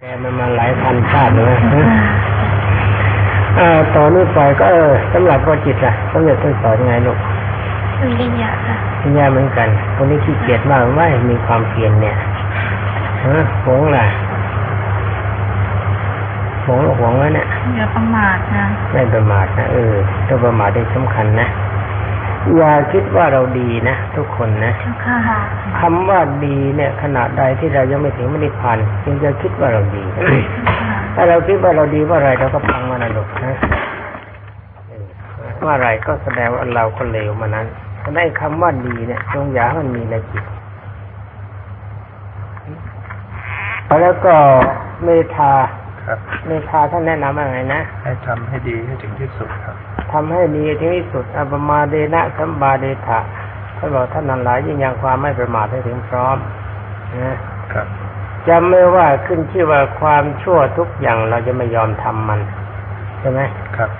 แกมันมาหลายพันชาติเลยนะอ่าต่อนนี้ไปก็เออสำหรับวจิตอะสำเร็จท่านสอนไงลูกสุริยะค่ะปัญญาเหมือนกันคนนี้ขี้เกียจมากไม่มีความเพียรเนี่ยฮะหวงล่ะหวงหรือหวงแล้วเนี่ยอย่าประมาทนะ ไม่ประมาทนะเออตัวประมาทได้สำคัญนะ อย่าคิดว่าเราดีนะ ทุกคนนะเจ้าค่ะคำว่าดีเนี่ย ขนาดใดที่เรายังไม่ถึงไม่ได้ผ่านจึงจะคิดว่าเราดีถ้าเราคิดว่าเราดีว่าอะไรเราก็พังมันนะลูกนะเออว่าอะไรก็แสดงว่าเราก็เลวมานั้นฉะนั้นคำว่าดีเนี่ยจงอย่าให้มันมีในจิตแล้วก็เมธาครับเมธาท่านแนะนำว่าไงนะให้ทำให้ดีให้ถึงที่สุดครับ ทำให้ดีถึงที่สุดอัปมาเดนะสัมบาเดทะท่านบอกท่านนั้นหลายยิ่งยังความไม่ประมาทให้ถึงพร้อมนะครับจำไม่ว่าขึ้นชื่อว่าความชั่วทุกอย่างเราจะไม่ยอมทำมันใช่ไหมครับ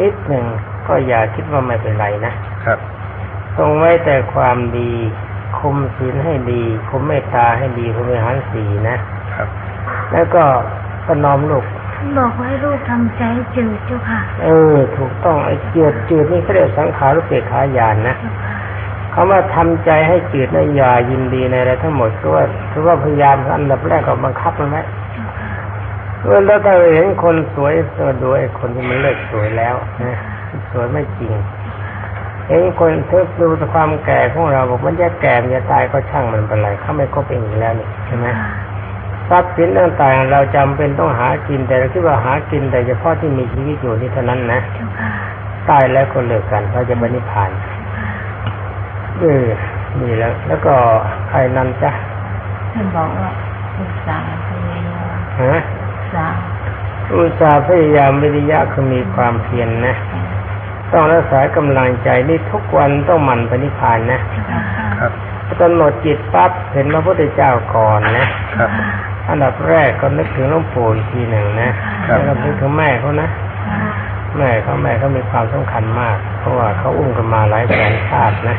นิดหนึ่งก็อย่าคิดว่าไม่เป็นไรนะครับทรงไว้แต่ความดีคุมศีลให้ดี คุมเมตตาให้ดีคุมวิหารสีนะครับ แล้วก็ประนอมลูก บอกว่าให้ลูกทำใจจืดเจ้าค่ะ เออ ถูกต้องไอ้จืดจืดนี่เขาเรียกสังขารรุปเปกขายานนะเจ้าค่ะคำว่าทำใจให้จืดนะอย่ายินดีในอะไรทั้งหมดคือว่าคือว่าพยายามอันดับแรกก็บังคับมันไว้เจ้าค่ะเมื่อเราได้เห็นคนสวยก็ดูไอ้คนที่มันเลิกสวยแล้วนะสวยไม่จริงเห็นคนเทิดดูความแก่ของเราบอกมันจะแก่มันจะตายก็ช่างมันเป็นไรเขาไม่คบเองอยู่แล้วนี่ใช่ไหม ทรัพย์สินต่างๆ เราจำเป็นต้องหากินแต่เราคิดว่าหากินแต่เฉพาะที่มีชีวิตอยู่นี่เท่านั้นนะเจ้าค่ะตายแล้วก็เลิกกันเราจะบรรนิพพานเออนี่แล้ว แล้วก็ใครนั่นจ้ะท่านบอกว่าอุตส่าห์พยายามฮะสร้างอุตสาห์พยายามวิริยะคือมีความเพียรนนะต้องรักษากำลังใจนี่ทุกวันต้องหมั่นปณิพพานนะเจ้าค่ะครับกำหนดจิตปั๊บเห็นพระพุทธเจ้าก่อนนะครับ อันดับแรกก็นึกถึงหลวงปู่อีกทีหนึ่งนะครับแล้วก็นึกถึงแม่เขานะแม่เขาแม่เขามีความสำคัญมาก เพราะว่าเขาอุ้มกันมาหลายแสนชาตินะ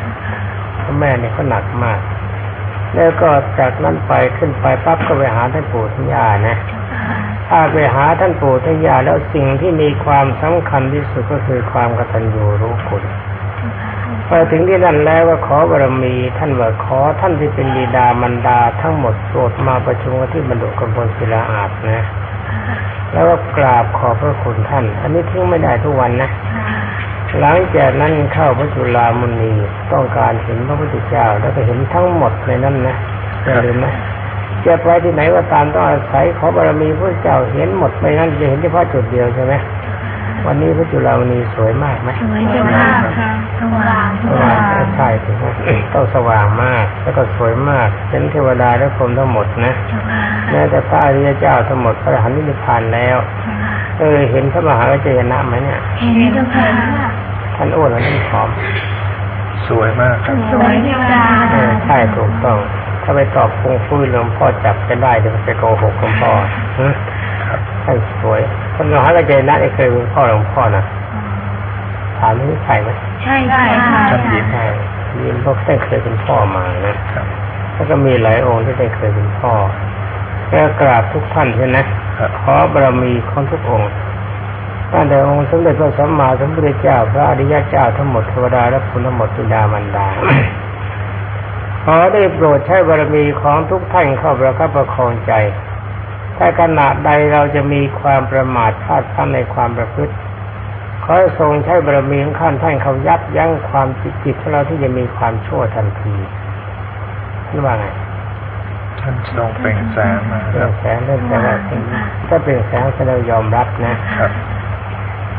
เพราะแม่เนี่ยเขาหนักมาก แล้วก็จากนั้นไปขึ้นไปปั๊บก็ไปหาท่านปู่ท่านย่านะถ้าไปหาท่านปู่ท่านย่าแล้วสิ่งที่มีความสำคัญที่สุดก็คือความกตัญญูรู้คุณ พอถึงที่นั่นแล้วก็ขอบารมี ท่านว่าขอท่านที่เป็นบิดามารดาทั้งหมดโปรดมาประชุมกันที่บรรดุกบลศิลาอาสนะ แล้วก็กราบขอบพระคุณท่าน อันนี้ทิ้งไม่ได้ทุกวันนะ หลังจากนั้นเข้าพระจุลามุนีต้องการเห็นพระพุทธเจ้า แล้วก็เห็นทั้งหมดในนั้นนะอย่าลืมนะจะไปที่ไหนก็ตามต้องอาศัยขอบารมีพระเจ้าเห็นหมดไม่งั้นจะเห็นเฉพาะจุดเดียวใช่ไหม วันนี้พระจุลามณีสวยมากไหมสวยเจ้าค่ะสว่างสว่างใช่ถูกไหมต้องสว่างมาก แล้วก็สวยมากเป็นเทวดาและพรหมทั้งหมดนะเจ้าค่ะแม้แต่พระอริยเจ้าทั้งหมดพระอรหันต์นิพพานแล้วเออเห็นพระมหาวิจยนะไหมเนี่ยเห็นเจ้าค่ะท่านอ้วนแล้วท่านผอม สวยมากครับสวยเทวดาเออใช่ถูกต้องถ้าไปตอบฟงฟุ้ยหลวงพ่อจับจะได้เดี๋ยวไปโกหกหลวงพ่อฮะครับ ท่านสวยท่านมหาวิจยนะนี่เคยเป็นพ่อหลวงพ่อนะถามนี่ใช่ไหมใช่ใช่ค่ะท่านยิ้มใช่ยินเพราะท่านเคยเป็นพ่อมานะครับแล้วก็มีหลายองค์ที่ท่านเคยเป็นพ่อแล้วกราบทุกท่านใช่ไหมครับขอบารมีของทุกองค์ตั้งแต่องค์สมเด็จพระสัมมาสัมพุทธเจ้า พระอริยเจ้าทั้งหมดเทวดาและคุณทั้งหมดบิดามันดาขอได้โปรดใช้บารมีของทุกท่านเข้าประคับประคองใจ ถ้าขณะใดเราจะมีความประมาทพลาดพลั้งในความประพฤติขอให้ทรงใช้บารมีของข้านท่านเขายับยั้งความจิตจิตของเราที่จะมีความชั่วทันทีนี่ว่าไงท่านทรงเปล่งแสงมาคเรื่รัอบงแสงเรื่องแต่ว่าสิ่งถ้าเป็นแสงแสดงยอมรับนะครับ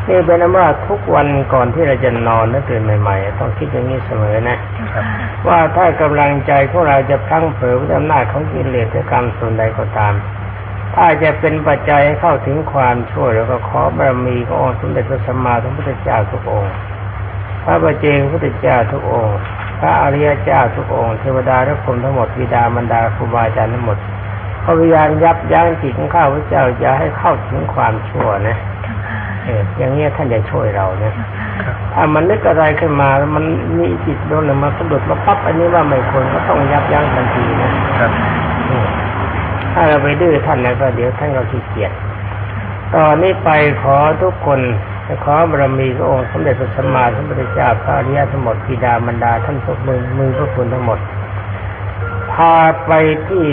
นี่เป็นอันว่าทุกวันก่อนที่เราจะนอนและตื่นใหม่ๆ ต้องคิดอย่างนี้เสมอนะครับว่าถ้ากำลังใจของเราจะพลั้งเผลอด้วยอำนาจของกิเลสและกรรมส่วนใดก็ตาม ถ้าจะเป็นปัจจัยให้เข้าถึงความช่วยแล้วก็ขอบารมีขององค์สมเด็จพระสัมมาสัมพุทธเจ้าทุกองค์ พระบเจงพระพุทธเจ้าทุกองค์ พระอริยเจ้าทุกองค์ เทวดาและพรหมทั้งหมดบิดามารดาครูบาอาจารย์ทั้งหมดก็พยายามยับยั้งจิตของข้าพเจ้าอย่าให้เข้าถึงความชั่วนะเอออย่างนี้ยท่านจะช่วยเราเนะครับถ้ามันนึกอะไรขึ้นมามันมีจิตโดนมาสะดุดมาปั๊บอันนี้ว่าไม่ควรก็ต้องยับยั้งทันทีนะครับ ถ้าเราไปดื้อท่านแล้วก็เดี๋ยวท่านก็ขี้เกียจตอนนี้ไปขอทุกคนขอบารมีพระองค์สมเด็จพระสัมมาสัมพุทธเจ้าพระอริยสมดบิดามารดาท่านทุกมือมือพระคุณทั้งหมด พาไปที่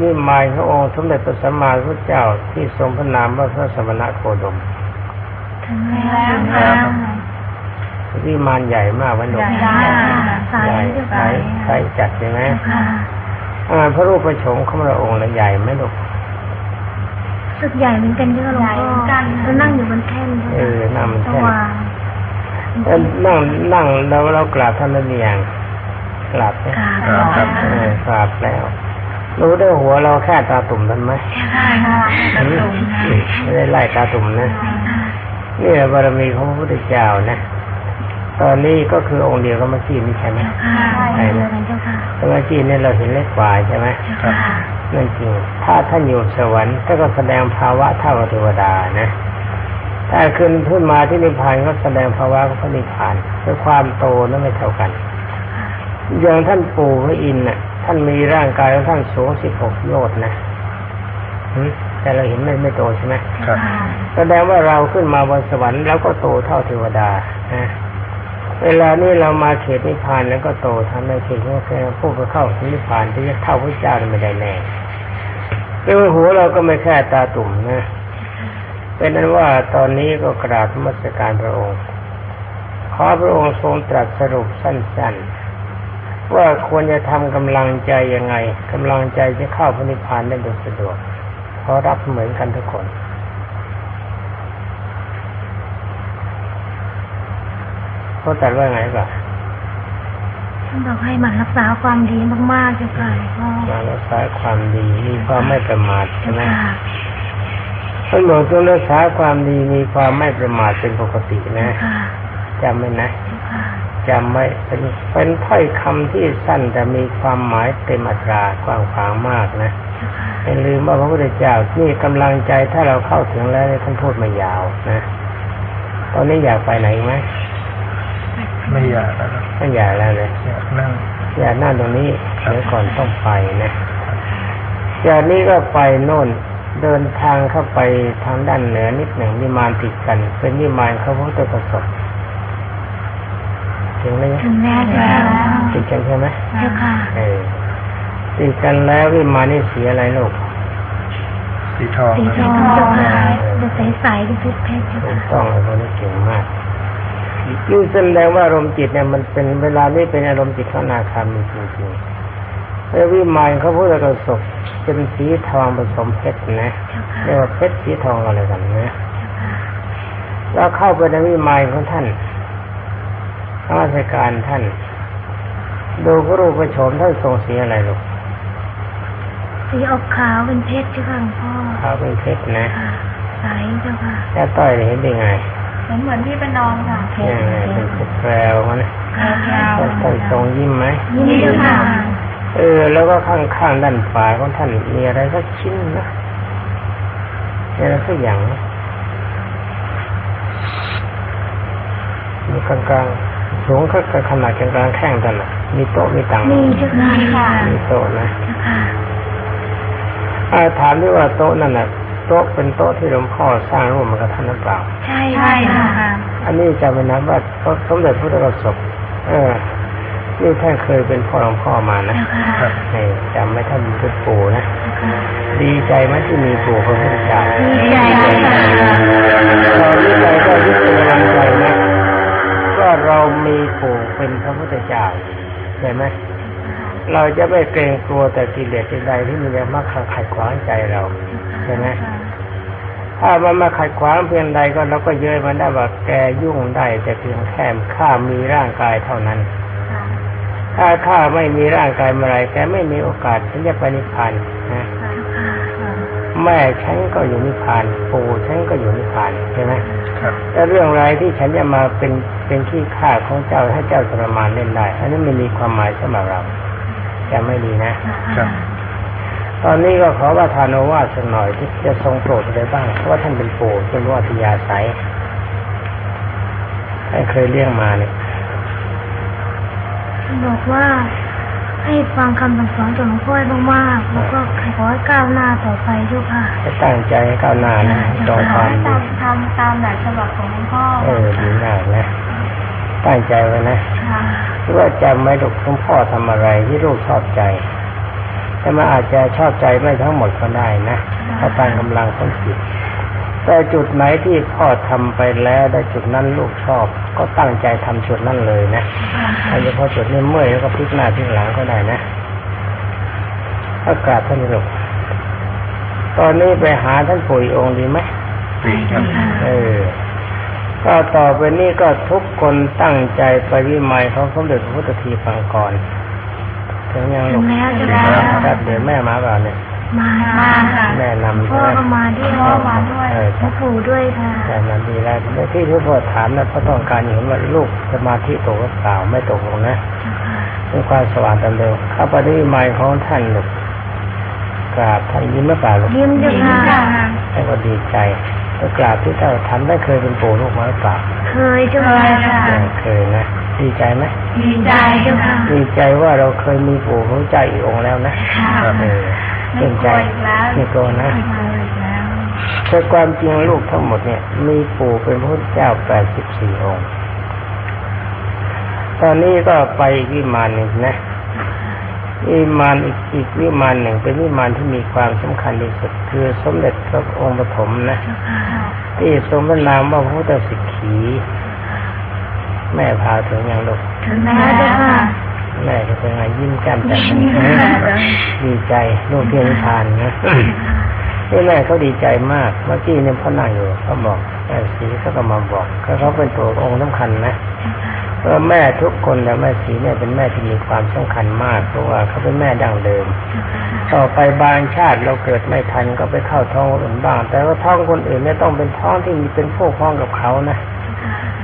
นิมายพระองค์สมเด็จพระสัมมาสัมพุทธเจ้าที่ทรงพระนามว่าพระสมณะโคดมถึงแล้วค่ะวิมานใหญ่มากวันหนุ่มใหญ่ใสใหญ่ใสใสใสจัดใช่ไหมค่ะอ่า พระรูปพระโฉมของพระองค์น่ะใหญ่ไหมลูกสึกใหญ่เหมือนกันเยอะหลวงพ่อแล้วนั่งอยู่บนแท่นเออนั่งมันสแท่นว่างเออนั่งนั่งแล้วเรากราบท่านแล้วหรือยังกราบไหมค่ะครับเออกราบแล้ว รู้ได้หัวเราแค่ตาตุ่มท่านไหมใช่ค่ะหืมไม่ได้ไล่ตาตุ่มนะนี่แหละบารมีของพระพุทธเจ้านะ ตอนนี้ก็คือองค์เดียวกับเมื่อกี้นี่ใช่ไหมค่ะใช่เลยเจ้าค่ะแต่เมื่อกี้เนี่ยเราเห็นเล็กกว่าใช่ไหมครับนั่นจริง ถ้าท่านอยู่สวรรค์ท่านก็แสดงภาวะเท่ากับเทวดานะถ้าขึ้นขึ้นมาที่นิพพานก็แสดงภาวะของพระนิพพานคือความโตนั้นไม่เท่ากันอย่างท่านปู่พระอินทร์น่ะ ท่านมีร่างกายของท่านสูงสิบหกโยชน์นะหึแต่เราเห็นไม่ไม่โตใช่ไหมครับแสดงว่าเราขึ้นมาบนสวรรค์แล้วก็โตเท่าเทวดานะ เวลานี้เรามาเขตนิพพานแล้วก็โตทำในเขตนี้แค่ผู้ก็เข้าถึงนิพพานที่จะเท่าพระเจ้าไม่ได้แน่เรื่องหัวเราก็ไม่แค่ตาตุ่มนะเป็นนั้นว่าตอนนี้ก็กราบมัสการพระองค์ ขอพระองค์ทรงตรัสสรุปสั้นๆ ว่าควรจะทำกำลังใจยังไงกำลังใจจะเข้าพระนิพพานได้โดยสะดวกขอรับเหมือนกันทุกคน เขาตัดว่าไงก่อนท่านบอกให้หมั่นรักษาความดีมากๆเจ้าค่ะหลวงพ่อการรักษาความดีมีความไม่ประมาทใช่ไหมค่ะท่านบอกต้องรักษาความดีมีความไม่ประมาทเป็นปกตินะค่ะจำไว้นะค่ะจำไว้เป็นเป็นถ้อยคำที่สั้นแต่มีความหมายเต็มอัตรากว้างขวางมากนะอย่าลืมว่าพระพุทธเจ้านี่กำลังใจถ้าเราเข้าถึงแล้วเนี่ยท่านพูดไม่ยาวนะ ตอนนี้อยากไปไหนไหม ไม่อยากนะครับไม่อยากแล้วเลยอยากนั่งอยากนั่งตรงนี้เดี๋ยวก่อนต้องไปนะจากนี้ก็ไปโน่นเดินทางเข้าไปทางด้านเหนือนิดหนึ่งนิมานติดกัน เป็นนิมานเขาพระพุทธประสบถึงไหมถึงแล้วแล้วติดกันใช่ไหมเจ้าค่ะเออติดกันแล้ววิมานนี่สีอะไรลูกสีทองสีนะทองเจ้าค่ะดูใสๆดูเพชรเพชรเจ้าถูกค่ะต้องเลยคนนี้เก่งมาก นี่แสดงว่าอารมณ์จิตเนี่ยมันเป็นเวลานี้เป็นอารมณ์จิตของนาคามีจริงๆแล้ววิมานเขาพูดกระสบเป็นสีทองผสมเพชรนะเจ้าค่ะเรียกว่าเพชรสีทองอะไรกันนะเจ้าค่ะแล้วเข้าไปในวิมานของท่านนมัสการท่าน ดูพระรูปพระโฉมท่านทรงสีอะไรลูกสีออกขาวเป็นเพชรเจ้าค่ะหลวงพ่อขาวเป็นเพชรนะค่ะใสเจ้าค่ะแค่ต้อยเห็นได้ไง เหมือนเหมือนที่เป็นนอนค่ะเพชยังรไงเป็นเพชรแปลวมันนะค่ะท่านทรงยิ้มไหมนี่เจ้าค่ะเออ แล้วก็ข้างๆด้านฝาของท่านมีอะไรสักชิ้นนะมีอะไรสักอย่างนะมีกลางๆสูงก็ขนาดกลางๆแข้งท่านน่ะมีโต๊ะมีตังค์นี่เจ้าค่ะมีโต๊ะนะเจ้าค่ะอาถามด้วยว่าโต๊ะนั่นน่ะ โต๊ะเป็นโต๊ะที่หลวงพ่อสร้างร่วมกับท่านหรือเปล่า ใช่ใช่ค่ะอันนี้จำไว้นะว่าพระสมเด็จพระพุทธโฆษกเออนี่ท่านเคยเป็นพ่อหลวงพ่อมานะเจ้าค่ะครับนี่จำไว้ท่านเป็นปู่นะเจ้าค่ะดีใจไหมที่มีปู่พระพุทธเจ้าดีใจเจ้าค่ะตอนนี้เราก็ยึดเป็นกำลังใจนะว่าเรามีปู่เป็นพระพุทธเจ้าใช่ไหม เราจะไม่เกรงกลัวแต่กิเลสใดๆที่มันจะมาขัดขวางใจเราใช่ไหมถ้ามันมาขัดขวางเพียงใดก็เราก็เย้ยมันได้ว่าแกยุ่งได้แต่เพียงแค่ข้ามีร่างกายเท่านั้น ถ้าข้าไม่มีร่างกายเมื่อไรแกไม่มีโอกาสที่จะไปนิพพานนะแม่ฉันก็อยู่นิพพานปู่ฉันก็อยู่นิพพานใช่ไหมครับแต่เรื่องไรที่ฉันจะมาเป็นเป็นขี้ข้าของเจ้าให้เจ้าทรมานเล่นได้อันนี้ไม่มีความหมายสำหรับเรา จะไม่ดีนะครับ ตอนนี้ก็ขอว่าทานโอวาสสักหน่อยที่จะทรงโปรดอะไรบ้างเพราะว่าท่านเป็นปู่เป็นวัทยาศัยท่านเคยเลี้ยงมาเนี่ยบอกว่าให้ฟังคำสั่งสอนจากหลวงพ่อให้มากๆแล้วก็ขอให้ก้าวหน้าต่อไปเจ้าค่ะจะตั้งใจให้ก้าวหน้านะจองความดีตามทำตามแบบฉบับของหลวงพ่อเออดีมากนะตั้งใจไว้นะ ค่ะที่ว่าจำไว้ลูกหลวงพ่อทำอะไรที่ลูกชอบใจ แต่มันอาจจะชอบใจไม่ทั้งหมดก็ได้นะถ้าตามกำลังของจิตแต่จุดไหนที่พ่อทำไปแล้วได้จุดนั้นลูกชอบ ก็ตั้งใจทำจุดนั้นเลยนะโดยเฉพาะจุดนี้เมื่อยแล้วก็พลิกหน้าพลิกหลังก็ได้นะถ้ากราบท่านลูกตอนนี้ไปหาท่านปู่อีกองค์ดีไหมดีครับเออ ก็ต่อไปนี้ก็ทุกคนตั้งใจไปวิมายของสมเด็จพระพุทธทีฟังก่อนถึงยังถึลูงกแล้วเจ้าค่ะครับเดี๋ยวแม่มาเปล่าเนี่ยมามาค่ะแม่นำพ่อใช่ไหมก็มาด้วยพ่อมาด้วยเออหลวงปู่ด้วยค่ะแต่นั้นดีแล้วในที่ที่พ่อถามนะพ่อต้องการเห็นว่าลูกสมาธิตกหรือเปล่าไม่ตกลงนะเป็นความสว่างตามเดิมเข้าไปที่วิมายของท่านลูกกราบท่านยิ้มหรือเปล่าลูกยิ้มเจ้าค่ะท่านก็ดีใจ ก็กราบที่เจ้าทำได้เคยเป็นปู่ลูกมาหรือเปล่าเคยเจ้าค่ะเออเคยนะดีใจไหมดีใจเจ้าค่ะดีใจว่าเราเคยมีปู่พระเจ้าอีกองค์แล้วนะค่ะเออชื่นใจไม่โกลัวนะมาอีกแล้วแต่ความจริงลูกทั้งหมดเนี่ยมีปู่เป็นพระพุทธเจ้าแปดสิบสี่องค์ ตอนนี้ก็ไปอีกวิมานหนึ่งนะ วิมานอีกอีกวิมานหนึ่งเป็นวิมานที่มีความสำคัญที่สุดคือสมเด็จพระองค์ปฐมนะที่ทรงพระนามว่าพระพุทธสิกขี แม่พาถึงยังลูกถึงแล้วเจ้าค่ะแม่ก็เป็นไงยิ้มแก้มแจ่มดีใจลูกเพียงทานนะนี่แม่เขาดีใจมากเมื่อกี้เนี่ยพ่อนั่งอยู่เขาบอกแม่สีเขาก็มาบอกเขาเขาเป็นตัวองค์สำคัญนะเพ ราะแม่ทุกคนแต่แม่สีเนี่ยเป็นแม่ที่มีความสำคัญมาก เพราะว่าเขาเป็นแม่ดั้งเดิม ต่อไปบางชาติเราเกิดไม่ทันก็ไปเข้าท้องคนอื่นบ้าง แต่ว่าท้องคนอื่นเนี่ยต้องเป็นท้องที่มีเป็นพวกพ้องกับเขานะ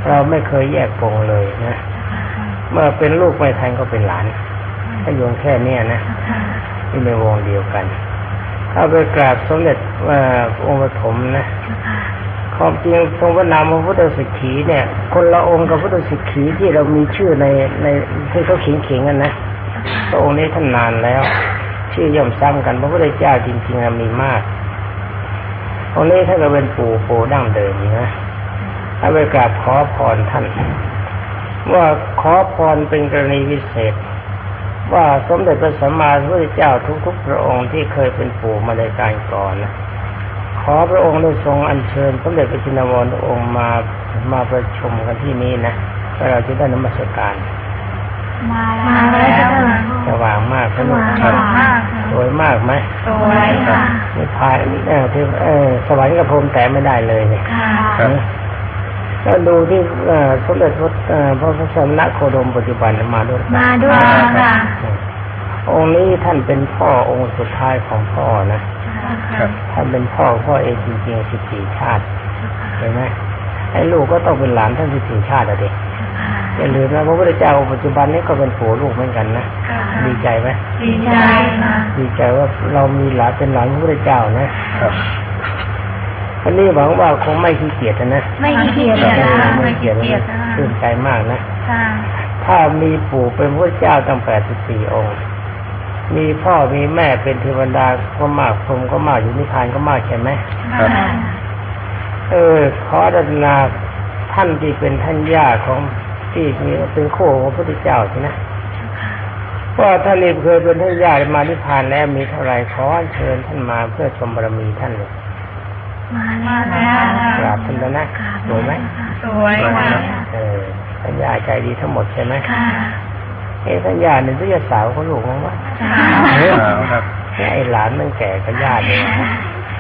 เราไม่เคยแยกปงเลยนะ เมื่อเป็นลูกไม่ทันก็เป็นหลานถ้าโยงแค่เนี้ยนะที่ในวงเดียวกัน เข้าไปกราบสมเด็จว่าองค์ปฐมนะ ความจริงทรงพระนามพระพุทธสิกขีเนี่ย คนละองค์กับพุทธสิกขีที่เรามีชื่อในในที่เขาเขียนเขียนกันนะพระองค์นี้ท่านนานแล้ว ชื่อย่อมซ้ำกันพระพุทธเจ้าจริงๆมีมากองค์นี้ท่านก็เป็นปู่ปู่ดั้งเดิมนะถ้าไปกราบขอพรท่าน ว่าขอพรเป็นกรณีพิเศษ ว่าสมเด็จพระสัมมาสัมพุทธเจ้าทุกๆพระองค์ที่เคยเป็นปู่มาในการก่อนนะ ขอพระองค์ได้ทรงอัญเชิญสมเด็จพระจินวรองค์มามาประชุมกันที่นี้นะแล้วเราจะได้นมัสการ มาแล้วเจ้าค่ะสว่างมากสว่างครับมากสวยมากไหมสวยค่ะนี่พายเออที่เออสวรรค์กับพรหมแต่ไม่ได้เลยเนี่ยค่ะครับก็ดูที่เอ่อสมเด็จพระเอ่อพระพุทธสมณโคดมปัจจุบันมาด้วยมาด้วยค่ะองค์นี้ท่านเป็นพ่อองค์สุดท้ายของพ่อนะครับ ท่านเป็นพ่อพ่อเองจริงๆสิบสี่ชาติเห็นไหมไอ้ลูกก็ต้องเป็นหลานท่านสิบสี่ชาติอะเด็กอย่าลืมนะพระพุทธเจ้าองค์ปัจจุบันนี้ก็เป็นปู่ลูกเหมือนกันนะดีใจไหมดีใจค่ะดีใจว่าเรามีหลานเป็นหลานพระพุทธเจ้านะครับอันนี้หวังว่าคงไม่ขี้เกียจนะไม่ขี้เกียจเอนะอไม่ขี้เกียจนะตื่นใจมากนะค่ะถ้ามีปู่เป็นพระเจ้าตั้งแปดสิบสี่องค์ มีพ่อมีแม่เป็นเทวดาก็มากพรหมก็มากอยู่นิพพานก็มากใช่ไหมครับเออขอรัตนาท่านที่เป็นท่านย่าของที่มีเป็นโคของพระพุทธเจ้าใช่ไหมว่าท่านนี้เคยเป็นท่านย่ามานิพพานแล้วมีเท่าไหร่ขอเชิญท่านมาเพื่อชมบารมีท่านเลยมาแล้วกราบท่านแล้วนะสวยไหมสวยค่ะเออท่านย่าใจดีทั้งหมดใช่ไหมค่ะ เอ้ท่านย่าเนี่ยที่จะสาวเขาลูกมั้งวะสาวครับไอ้หลานมันแก่ก็ญาติเลยนะ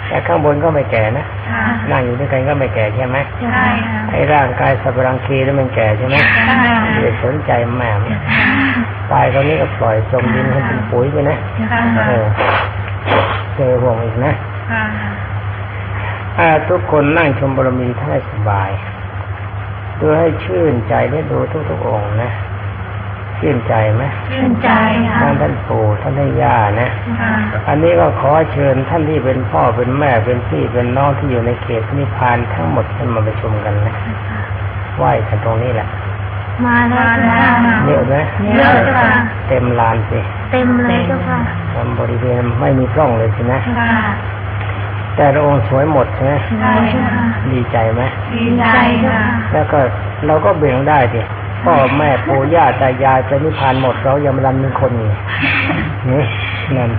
แต่ข้างบนก็ไม่แก่นะค่ะนั่งอยู่ด้วยกันก็ไม่แก่ใช่ไหมใช่ค่ะไอ้ร่างกายสับรังคีแล้วมันแก่ใช่ไหมใช่ไม่ได้สนใจแม่มันตายตอนนี้ก็ปล่อยจมดินให้เป็นปุ๋ยไปนะค่ะเออเจอห่วงอีกนะค่ะถ้าทุกคนนั่งชมบารมีท่านให้สบาย ดูให้ชื่นใจได้ดูทุกๆองค์นะ ชื่นใจไหมชื่นใจค่ะทั้งท่านปู่ท่านท่านย่านะค่ะอันนี้ก็ขอเชิญท่านที่เป็นพ่อเป็นแม่เป็นพี่เป็นน้องที่อยู่ในเขตนิพพานทั้งหมดท่านมาประชุมกันนะไหว้กันตรงนี้แหละมาแล้วเจ้าค่ะเยอะไหมเยอะเจ้าค่ะเต็มลานสิเต็มเลยเจ้าค่ะทำบริเวณไม่มีกล้องเลยสินะค่ะแต่ละองค์สวยหมดใช่ไหมใช่เจ้าค่ะดีใจไหมดีใจเจ้าค่ะแล้วก็เราก็เบ่งได้ดิ พ่อแม่ปู่ย่าตายายไปนิพพานหมดเรายังมาลันเป็นคนอยู่นี่นั่น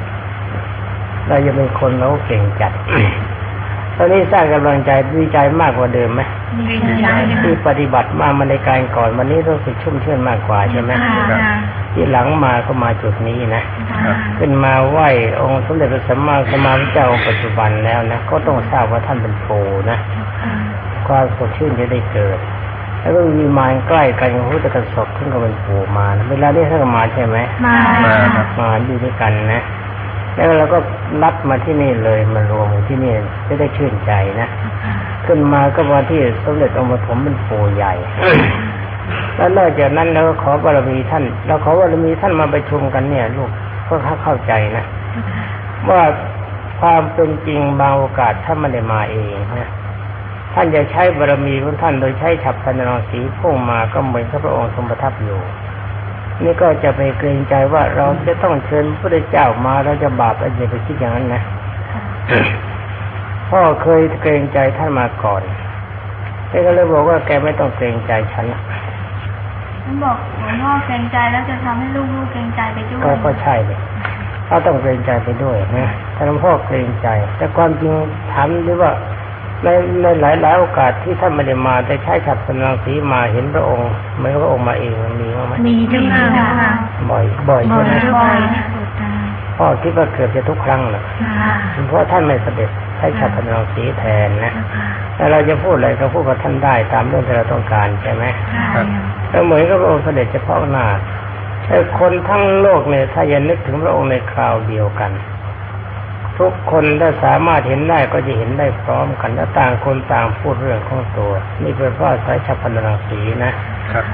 เรายังเป็นคนเราก็เก่งจัดตอนนี้สร้างกำลังใจดีใจมากกว่าเดิมไหมดีใจที่ปฏิบัติมามาในการก่อนวันนี้รู้สึกชุ่มชื่นมากกว่าใช่ไหมค่ะที่หลังมาก็มาจุดนี้นะค่ะขึ้นมาไหว้องค์สมเด็จพระสัมมาสัมพุทธเจ้าองค์ปัจจุบันแล้วนะก็ต้องทราบว่าท่านเป็นโพนะความสดชื่นจะได้เกิด แล้วก็มีมารใกล้กันกับพุทธกสบขึ้นก็เป็นปู่มานะเวลานี้ท่านก็มาใช่ไหมมามาครับมาอยู่ด้วยกันนะ แล้วเราก็นัดมาที่นี่เลยมารวมกันที่นี่จะได้ชื่นใจนะขึ้นมาก็มาที่สมเด็จองค์ปฐมเป็นปู่ใหญ่แล้วนอกจากนั้นเราก็ขอบารมีท่านเราขอบารมีท่านมาประชุมกันเนี่ย ลูกก็เข้าใจนะว่าความเป็นจริงบางโอกาสท่านไม่ได้มาเองนะ ท่านจะใช้บารมีของท่านโดยใช้ฉับพลันรังสีพุ่งมาก็เหมือนกับพระองค์ทรงประทับอยู่ นี่ก็จะไปเกรงใจว่าเราจะต้องเชิญพระเจ้ามาเราจะบาปอะไรไปคิดอย่างนั้นนะพ่อเคยเกรงใจท่านมาก่อนแกก็เลยบอกว่าแกไม่ต้องเกรงใจฉันนะฉันบอกหลวงพ่อเกรงใจแล้วจะทำให้ลูกๆเกรงใจไปด้วยก็ก็ใช่เลยเราต้องเกรงใจไปด้วยนะท่านหลวงพ่อเกรงใจ แต่ความจริงถามด้วยว่า ในในหลายหลายๆโอกาสที่ท่านไม่ได้มาแต่ใช้ฉับพลังสีมาเห็นพระองค์เหมือนกับพระองค์มาเองมันมีบ้างไหมมีเจ้าค่ะบ่อยบ่อยบ่อใช่ยไหมบ่อยพ่อคิดว่าเกือบจะทุกครั้งแหละค่ะเพราะท่านไม่เสด็จใช้ฉับพลังสีแทนนะแต่เราจะพูดอะไรก็พูดกับท่านได้ตามเรื่องที่เราต้องการใช่ไหมครับแล้วเหมือนกับพระองค์เสด็จเฉพาะหน้าแต่คนทั้งโลกเนี่ยถ้ายังนึกถึงพระองค์ในคราวเดียวกัน ทุกคนถ้าสามารถเห็นได้ก็จะเห็นได้พร้อมกันและต่างคนต่างพูดเรื่องของตัว นี่เป็นเพราะสายฉับพลังสีนะครับ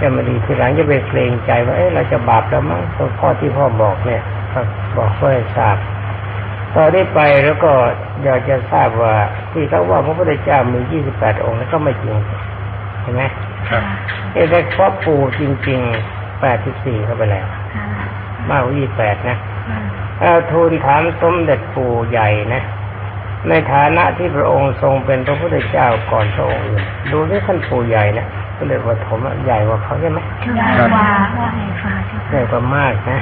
จะมาดีทีหลังจะไปเกรงใจว่าเอ๊ะเราจะบาปแล้วมั้งตัวพ่อที่พ่อบอกเนี่ยก็บอกเพื่อให้ทราบต่อนนี้ไปแล้วก็อยากจะทราบว่าที่เขาว่าพระพุทธเจ้ามี28องค์นั้นก็ไม่จริงใช่ไหมครับเอกครอบปู่จริงๆ84เข้าไปแล้ว มากกว่า28นะเอา ทูลถามสมเด็จปู่ใหญ่นะ ในฐานะที่พระองค์ทรงเป็นพระพุทธเจ้าก่อนพระองค์อื่นดูที่ท่านปู่ใหญ่นะสมเด็จวัถมใหญ่กว่าเขาใช่ไหมใหญ่กว่าใหญ่กว่าใหญ่กว่ามากนะ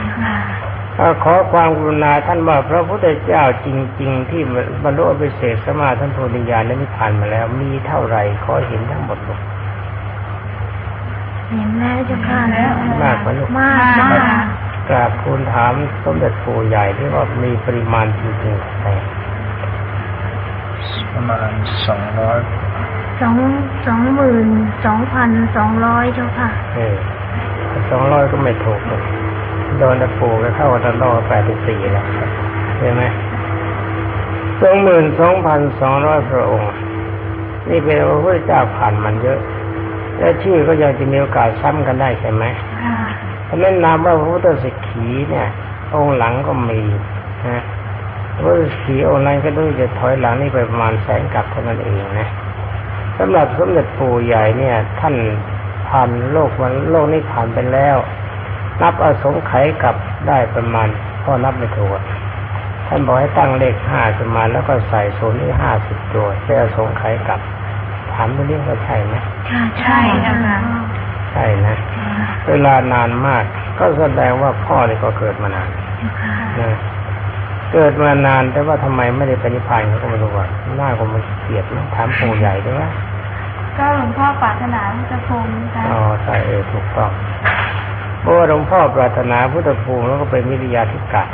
ขอความกรุณาท่านว่าพระพุทธเจ้าจริง ๆ ที่บรรลุอภิเศษสมาท่านโพธิญาณนั้นนิพพานมาแล้ว มีเท่าไหร่ขอเห็นทั้งหมดลูกเห็นแล้วเจ้าค่ะแล้วมากกว่าลูกมากมาก กราบทูลถามสมเด็จปู่ใหญ่ที่ว่ามีปริมาณจริงๆเท่าไหร่ประมาณสองร้อยสองสองหมื่นสองพันสองร้อยเจ้าค่ะ เออสองร้อยก็ไม่ถูกหรอกโดนตะปูก็เข้าตะล่อแปดสิบสี่แล้วใช่ไหมสองหมื่นสองพันสองร้อยพระองค์ นี่เป็นพระพุทธเจ้าผ่านมันเยอะ และชื่อก็ยังจะมีโอกาสซ้ำกันได้ใช่ไหมค่ะ เพราะนั้นนามว่าพระพุทธสิกขีเนี่ย องค์หลังก็มีนะพระพุทธสิกขีองค์นั้นก็ต้องจะถอยหลังนี่ไปประมาณแสนกับเท่านั้นเองนะสำหรับสมเด็จปู่ใหญ่เนี่ย ท่านผ่านโลกวันโลกนี้ผ่านไปแล้ว นับอสงไขยกลับได้ประมาณพ่อนับไม่ถูกอะท่านบอกให้ตั้งเลขห้าขึ้นมาแล้วก็ใส่ศูนย์ที่ห้าสิบตัวจะอสงไขยกลับถามดูนี่ว่าใช่ไหมค่ะใช่เจ้าค่ะใช่นะ เวลานานมาก ก็แสดงว่าพ่อนี่ก็เกิดมานานนะเกิดมานานแต่ว่าทำไมไม่ได้ไปนิพพานเขาก็ไม่รู้ว่าหน้าก็มันเกลียดนะถามปู่ใหญ่ด้วยว่าก็หลวงพ่อปรารถนาจะพงค่ะอ๋อใช่เออถูกต้องเพราะว่าหลวงพ่อปรารถนาพุทธภูมิแล้วก็เป็นวิทยาธิกา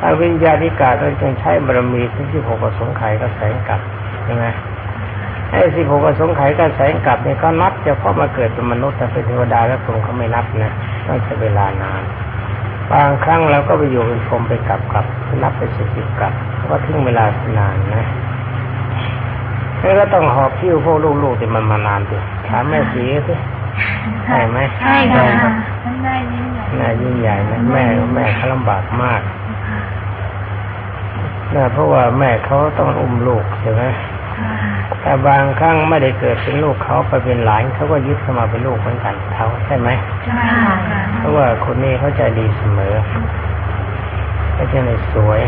ถ้าวิทยาธิกาต้องจึงใช้บารมีถึงที่หกประสงค์ไขยก็แสงกลับใช่ไหม ไอ้สิบหกประสงค์ไขยก็แสงกลับเนี่ยก็นับเฉพาะมาเกิดเป็นมนุษย์แต่เป็นเทวดาและพรหมเขาไม่นับนะต้องใช้เวลานานบางครั้งเราก็ไปอยู่เป็นพรหมไปกลับกลับนับไปสิบสิบกลับก็ทิ้งเวลานานนะแล้วก็ต้องหอบพิ้วพวกลูกๆที่มันมานานดิถามแม่สีสิใช่ไหมใช่ค่ะท่านได้ยิ่งใหญ่น่ายิ่งใหญ่นะแม่แม่เขาลำบากมากนะเพราะว่าแม่เขาต้องอุ้มลูกใช่ไหม แต่บางครั้งไม่ได้เกิดเป็นลูกเขาไปเป็นหลานเขาก็ยึดเข้ามาเป็นลูกเหมือนกันเขาใช่ไหมใช่ค่ะเพราะว่าคนนี้เขาใจดีเสมอเขาจะในสวย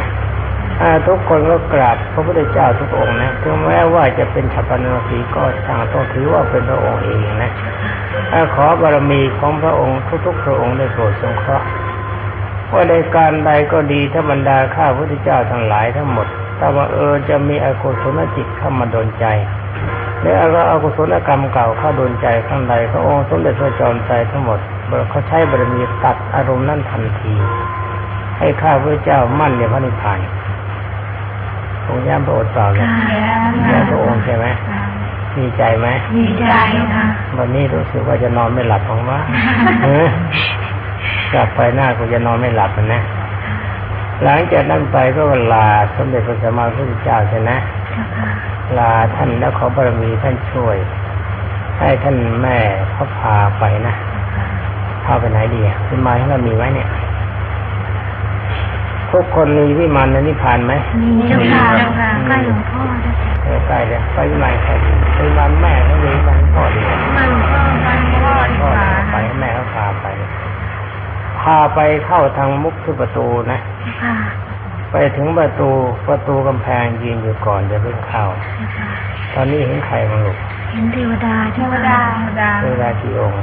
อ่าทุกคนก็กราบพระพุทธเจ้าทุกองค์นะถึงแม้ว่าจะเป็นฉัพพนสีก็ช่างต้องถือว่าเป็นพระองค์เองนะอ่าขอบารมีของพระองค์ทุกๆพระองค์ได้โปรดสงเคราะห์ว่าในการใดก็ดีถ้าบรรดาข้าพระพุทธเจ้าทั้งหลายทั้งหมด ถ้าว่าเออจะมีอกุศลจิตเข้ามาโดนใจหรือเอาอกุศลกรรมเก่าเข้าโดนใจข้างใดพระองค์สมเด็จพระจอมไตรทั้งหมดเขาใช้บารมีตัดอารมณ์นั้นทันที ให้ข้าพระเจ้ามั่นในพระนิพพานองค์ย่ามพระโอษฐ์เปล่าเลยย่ามพระองค์ใช่ไหมดีใจไหมดีใจค่ะวันนี้รู้สึกว่าจะนอนไม่หลับของว่าเออกลับไปหน้ากูจะนอนไม่หลับมันนะ หลังจากนั้นไปก็ลาสมเด็จพระสัมมาสัมพุทธเจ้าใช่ไหมเจ้าค่ะลาท่านแล้วขอบารมีท่านช่วย ให้ท่านแม่เขาพาไปนะพาไปไหนดีอะวิมานที่เรามีไว้เนี่ยทุกคนมีวิมานในนิพพานไหมมีเจ้าค่ะเจ้าค่ะใกล้หลวงพ่อเจ้าค่ะเออใกล้เลยไปวิมานใครดีไปวิมานแม่เขาดีวิมานพ่อดีมาหลวงพ่อบ้านพ่อดีพ่อกว่าไปให้แม่เขาพาไป พาไปเข้าทางมุกที่ประตูนะเจ้าค่ะไปถึงประตูประตูกำแพงยืนอยู่ก่อนจะเพิ่งเข้าเจ้าค่ะตอนนี้เห็นใครบ้างลูกเห็นเทวดาเจ้าค่ะเวลากี่องค์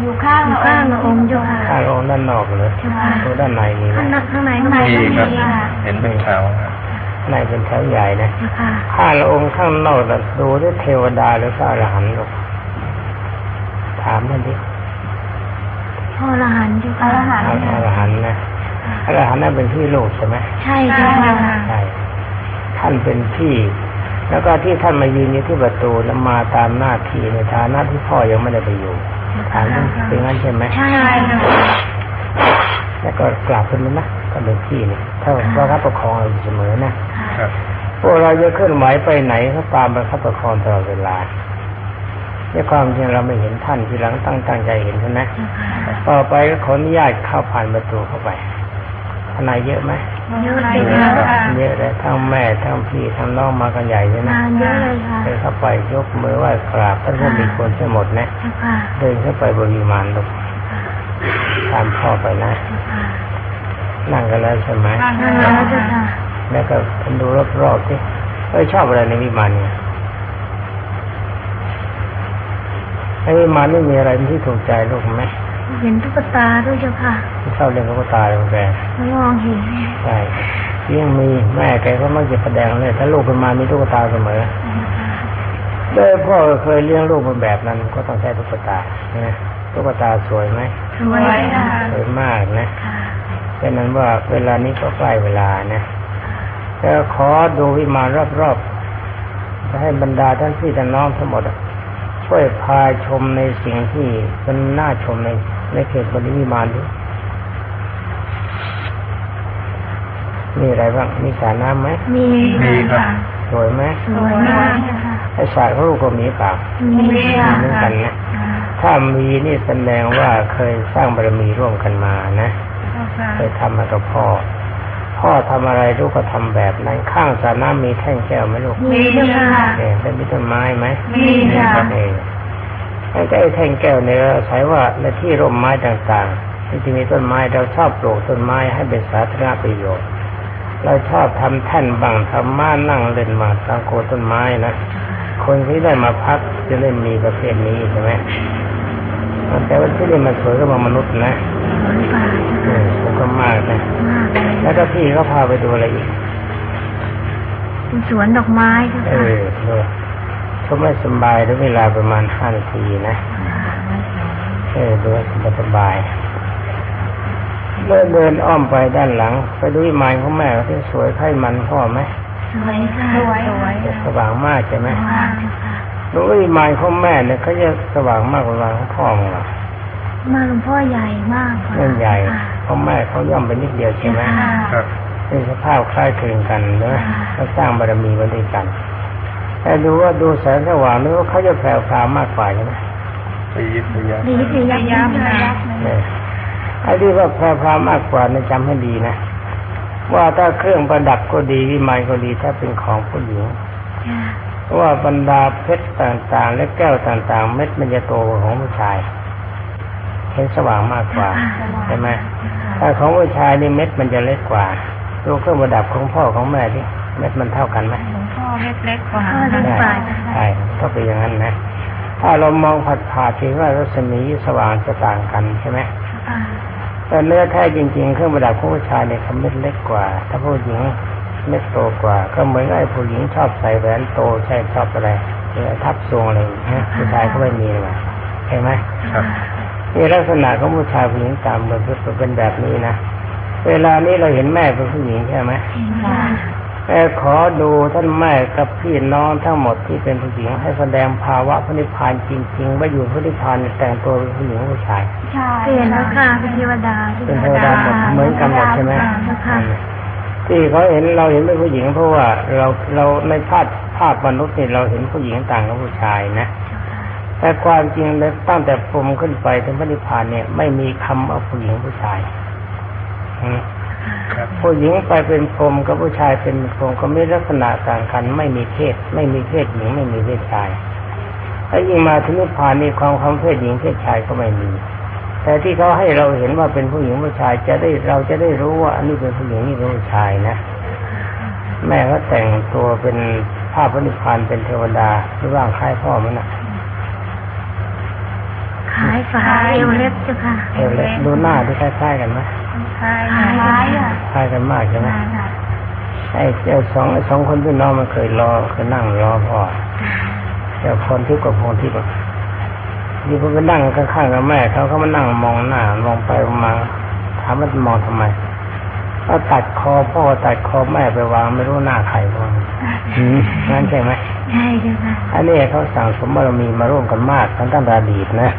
อยู่ข้างข้างองค์เจ้าค่ะข้างองค์ด้านนอกเลยเจ้าค่ะตัวด้านในมีไหมข้างในข้างในข้างในก็มีมีครับค่ะเห็นเป็นขาวครับข้างในเป็นแถวใหญ่นะเจ้าค่ะข้างองค์ข้างนอกน่ะดูด้วยเทวดาหรือพระอรหันต์ลูกถามท่านดิพ่ ออรหันต์เจ้าค่ะพระอรหันต์นะพระอรหันต์นั่นเป็นพี่ลูกใช่ไหมใช่เจ้าค่ะใช่ท่านเป็นพี่ แล้วก็ที่ท่านมายืนอยู่ที่ประตูนั้นมาตามหน้าที่ในฐานะที่พ่อยังไม่ได้ไปอยู่ถามท่านเป็นงั้นใช่ไหมใช่เจ้าค่ะแล้วก็กราบเป็นนะก็เป็นพี่นี่ถ้าเรารับประคองเราอยู่เสมอนะครับพวกเราจะเคลื่อนไหวไปไหนก็ตามประคับประคองตลอดเวลา ในความจริงเราไม่เห็นท่านทีหลังตั้งตั้งใจเห็นใช่ไหมเจ้าค่ะต่อไปก็ขออนุญาตเข้าผ่านประตูเข้าไปข้างในเยอะไหมเยอะเลยเจ้าค่ะเยอะเลยทั้งแม่ทั้งพี่ทั้งน้องมากันใหญ่ใช่ไหมงานเยอะเลยค่ะเดินเข้าไปยกมือไหว้กราบท่านผู้มีคนทั้งหมดนะเจ้าค่ะเดินเข้าไปบริมานลูกตามพ่อไปนะเจ้าค่ะนั่งกันแล้วใช่ไหมนั่งแล้วเจ้าค่ะแล้วก็ดูรอบๆที่เอ้ยชอบอะไรในวิมานเนี่ย ในวิมานนี่มีอะไรที่ถูกใจลูกไหมเห็นตุ๊กตาด้วยเจ้าค่ะชอบเล่นกับตุ๊กตาเลยแกไม่มองเห็นใช่ยิ่งมีแม่แกก็มักจะแสดงเลย ถ้าลูกเป็นมามีตุ๊กตาเสมอโดยพ่อก็เคยเลี้ยงลูกเป็นแบบนั้นก็ต้องใช้ตุ๊กตานะตุ๊กตาสวยไหมสวยค่ะสวยมากนะค่ะเป็นนั้นว่าเวลานี้ก็ใกล้เวลานะแล้วขอดูวิมานรอบๆจะให้บรรดาท่านพี่ท่านน้องทั้งหมดอะ ช่วยพาชมในสิ่งที่มันน่าชมในในเขตบริวิมานด้วยมีอะไรบ้าง มีสระน้ำไหม มีมีครับสวยไหมสวยมากเจ้าค่ะไอ้สระของลูกก็มีเปล่ามีค่ะเหมือนกันนะถ้ามีนี่แสดงว่าเคยสร้างบารมีร่วมกันมานะ เคยทำมากับพ่อ พ่อทำอะไรลูกก็ทำแบบนั้นข้างสระน้ำมีแท่งแก้วไหมลูกมีเจ้าค่ะเออแล้วมีต้นไม้ไหมมีค่ะเออแล้วก็ไอ้แท่งแก้วเนี่ยอาศัยว่าในที่ร่มไม้ต่างๆที่จะมีต้นไม้เราชอบปลูกต้นไม้ให้เป็นสาธารณประโยชน์ เราชอบทำแท่นบังทำม้านั่งเล่นมาตามโคนต้นไม้นะคนที่ได้มาพักจะได้มีประเภทนี้ใช่ไหมแต่ว่าที่นี่มันสวยก็มามนุษย์นะสวยกว่าเออสวยก็มากนะมากเลย แล้วก็พี่เขาพาไปดูอะไรอีกเป็นสวนดอกไม้เจ้าเอค่ะอดูเขาไม่สบายแล้วเวลาประมาณห้านาทีนะเออดูสบายๆเดินเดินอ้อมไปด้านหลัง ไปดูวิมานของแม่ที่สวยไข่มันพ่อไหมสวยค่ะสวยสวยสว่างมากใช่ไหมมากเจ้าค่ะดูวิมานของแม่เนี่ยเขาจะสว่างมากกว่าวิมานของพ่อมั้งเหรอมาหลวงพ่อใหญ่มากกว่าเรื่องใหญ่ค่ะ ของแม่เขาย่อมไปนิดเดียวใช่ไหมค่ะครับเป็นสภาพคล้ายคลึงกันเนอะค่ะเขาสร้างบารมีมาด้วยกันแต่ดูว่าดูแสงสว่างนึกว่าเขาจะแผ่วพรามมากกว่าใช่ไหมปียิบปียับดีดียักษ์ยักษ์นะเนี่ยไอ้ที่ว่าแผ่วพรามมากกว่านะจำให้ดีนะว่าถ้าเครื่องประดับก็ดีวิมานก็ดีถ้าเป็นของผู้หญิงจ้ะว่าบรรดาเพชรต่างๆ และแก้วต่างๆ เม็ดมันจะโตกว่าของผู้ชายเห็นสว่างมากกว่าใช่ไหมถ้าของผู้ชายนี่เม็ดมันจะเล็กกว่าดูเครื่องประดับของพ่อของแม่ที่เม็ดมันเท่ากันไหมหลวงพ่อเล็กๆกว่าเล็กใช่กว่าใช่ก็เป็นอย่างนั้นนะถ้าเรามองผัดผ่าถึงว่ารัศมีสว่างจะต่างกันใช่ไหมค่ะแต่เนื้อแท้จริง ๆ เครื่องประดับของผู้ชายเนี่ยเขาเม็ดเล็กกว่า ถ้าผู้หญิงเม็ดโตกว่า ก็เหมือนกับไอ้ผู้หญิงชอบใส่แหวนโตใช่ชอบอะไรเออทับทรงอะไรอย่างเงี้ยผู้ชายก็ไม่มีเลยเห็นไหมครับ นี่ลักษณะของผู้ชายผู้หญิงตามบนพุทธเป็นแบบนี้นะเวลานี้เราเห็นแม่เป็นผู้หญิงใช่ไหมค่ะแต่ขอดูท่านแม่กับพี่น้องทั้งหมดที่เป็นผู้หญิงให้แสดงภาวะพระนิพพานจริงๆว่าอยู่พระนิพพานเนี่ยแต่งตัวเป็นผู้หญิงผู้ชายใช่เปลี่ยนแล้วค่ะเป็นเทวดาเป็นเทวดาหมดเหมือนกันหมดใช่ไหมค่ะที่เขาเห็นเราเห็นเป็นผู้หญิงเพราะว่าเราเราในภาพภาพมนุษย์นี่เราเห็นผู้หญิงต่างกับผู้ชายนะ แต่ความจริงเลยตั้งแต่พรหมขึ้นไปถึงพระนิพพานเนี่ย ไม่มีคำเอาผู้หญิงผู้ชายอืมครับผู้หญิงไปเป็นพรหมกับผู้ชายเป็นพรหมก็มีลักษณะต่างกันไม่มีเพศ ไม่มีเพศหญิงไม่มีเพศชายถ้ายิ่งมาถึงนิพพานนี่ความความเพศหญิงเพศชายก็ไม่มี แต่ที่เขาให้เราเห็นว่าเป็นผู้หญิงผู้ชายจะได้เราจะได้รู้ว่าอันนี้เป็นผู้หญิงนี่เป็นผู้ชายนะ แม่ก็แต่งตัวเป็นภาพพระนิพพานเป็นเทวดาหรือว่าคล้ายพ่อมันนะขายฝาเอวเล็บจ้ะค่ะเออเลยดูหน้าที่คล้ายๆกันไหมขายขายอะคล้ายกันมากใช่ไหมไอ้เจ้าสองไอ้สองคนพี่น้องมันเคยรอเคยนั่งรอพ่อเจ้าพรทิพย์กับพรทิพย์อะนี่เพิ่งไปนั่งข้างๆกับแม่เขาเขามานั่งมองหน้ามองไปมองมาถามว่ามองทำไมก็ตัดคอพ่อตัดคอแม่ไปวางไม่รู้หน้าใครวางอืมงั้นใช่ไหม ใช่จ้ะค่ะอันนี้เขาสั่งสมบารมีมาร่วมกันมากทั้งตั้งแต่อดีตนะ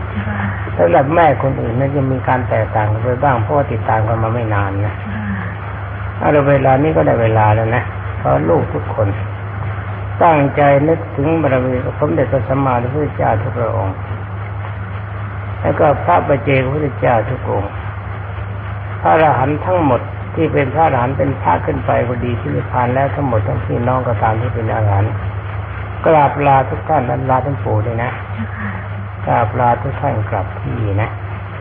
สำหรับแม่คนอื่นนั้นจะมีการแตกต่างกันไปบ้างเพราะว่าติดตามกันมาไม่นานนะเอาละเวลานี้ก็ได้เวลาแล้วนะเพราะลูกทุกคน ตั้งใจนึกถึงบารมีของสมเด็จพระสัมมาสัมพุทธเจ้าทุกพระองค์ แล้วก็พระประเจกพระพุทธเจ้าทุกองค์พระอรหันต์ทั้งหมดที่เป็นพระอรหันต์เป็นพระขึ้นไปก็ดีที่นิพพานแล้วทั้งหมดทั้งพี่น้องก็ตามที่เป็นอรหันต์ กราบลาทุกท่านนั้นลาท่านปู่ด้วยนะกราบลาทุกท่านกลับที่นะ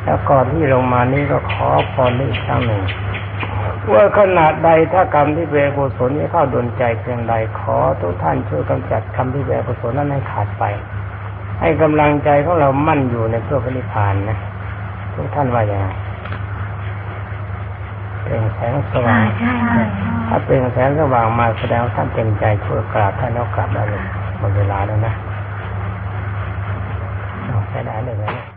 แล้วก่อนที่ลงมานี้ก็ขอพรนี้อีกครั้งหนึ่งว่าขนาดใดถ้ากรรมที่เป็นอกุศลนี้เข้าดนใจเพียงใดขอทุกท่านช่วยกำจัดกรรมที่เป็นอกุศลนั้นให้ขาดไป ให้กำลังใจของเรามั่นอยู่ในเพื่อพระนิพพานนะทุกท่านว่าอย่างไรเป็นแสงสว่างใช่ใช่ถ้าเป็นแสงสว่างมาแสดงว่าท่านเต็มใจช่วยกราบท่านแล้วกลับได้เลย หมดเวลาแล้วนะเอาใช้ได้เลยนะ